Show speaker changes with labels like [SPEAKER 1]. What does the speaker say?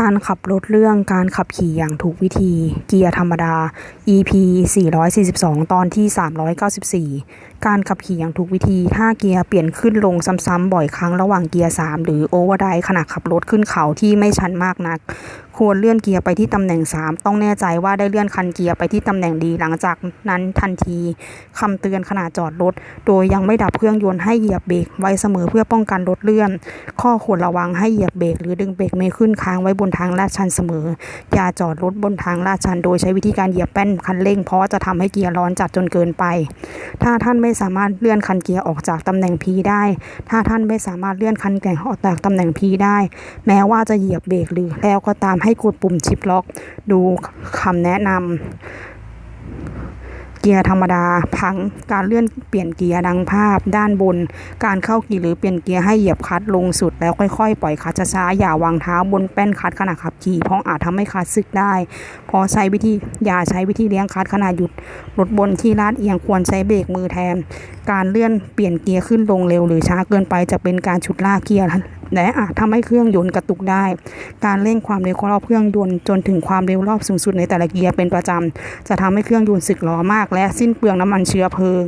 [SPEAKER 1] การขับรถเรื่องการขับขี่อย่างถูกวิธี เกียร์ธรรมดา EP 442 ตอนที่ 394 การขับขี่อย่างถูกวิธีถ้าเกียร์เปลี่ยนขึ้นลงซ้ำๆบ่อยครั้งระหว่างเกียร์ 3 หรือโอเวอร์ไดขณะขับรถขึ้นเขาที่ไม่ชันมากนักควรเลื่อนเกียร์ไปที่ตำแหน่ง 3 ต้องแน่ใจว่าได้เลื่อนคันเกียร์ไปที่ตำแหน่งดีหลังจากนั้นทันทีคำเตือนขณะจอดรถ โดยยังไม่ดับเครื่องยนต์ให้เหยียบเบรกไว้เสมอเพื่อป้องกันรถเลื่อน ข้อควรระวังให้เหยียบเบรกหรือดึงเบรกไมือขึ้นค้างไว้บนทางลาดชันเสมอ อย่าจอดรถบนทางลาดชัน โดยใช้วิธีการเหยียบแป้นคันเร่งเพราะจะทำให้เกียร์ร้อนจัดจนเกินไป ถ้าท่านไม่สามารถเลื่อนคันเกียร์ออกจากตำแหน่ง P ได้ ถ้าท่านไม่สามารถเลื่อนคันแก่งออกจากตำแหน่ง P ได้ แม้ว่าจะเหยียบเบรกหรือแล้วก็ตามให้กดปุ่มชิปล็อก ดูคำแนะนำเกียร์ธรรมดา พังการเลื่อนเปลี่ยนเกียร์ดังภาพ ด้านบน การเข้าเกียร์หรือเปลี่ยนเกียร์ให้เหยียบคลัตช์ลงสุดแล้วค่อยๆ ปล่อยคลัตช์ช้าๆอย่าวางเท้าบนแป้นคลัตช์ขณะขับขี่เพราะอาจทำให้คลัตช์สึกได้ พอใช้วิธีอย่าใช้วิธีเลี้ยงคลัตช์ขณะหยุดรถบนที่ลาดเอียงควรใช้เบรกมือแทน การเลื่อนเปลี่ยนเกียร์ขึ้นลงเร็วหรือช้าเกินไปจะเป็นการฉุดลากเกียร์ และอาจทำให้เครื่องยนต์กระตุกได้ การเร่งความเร็วรอบเครื่องยนต์จนถึงความเร็วรอบสูงสุดในแต่ละเกียร์เป็นประจำจะทำให้เครื่องยนต์สึกหรอมาก และสิ้นเปลืองน้ำมันเชื้อเพลิง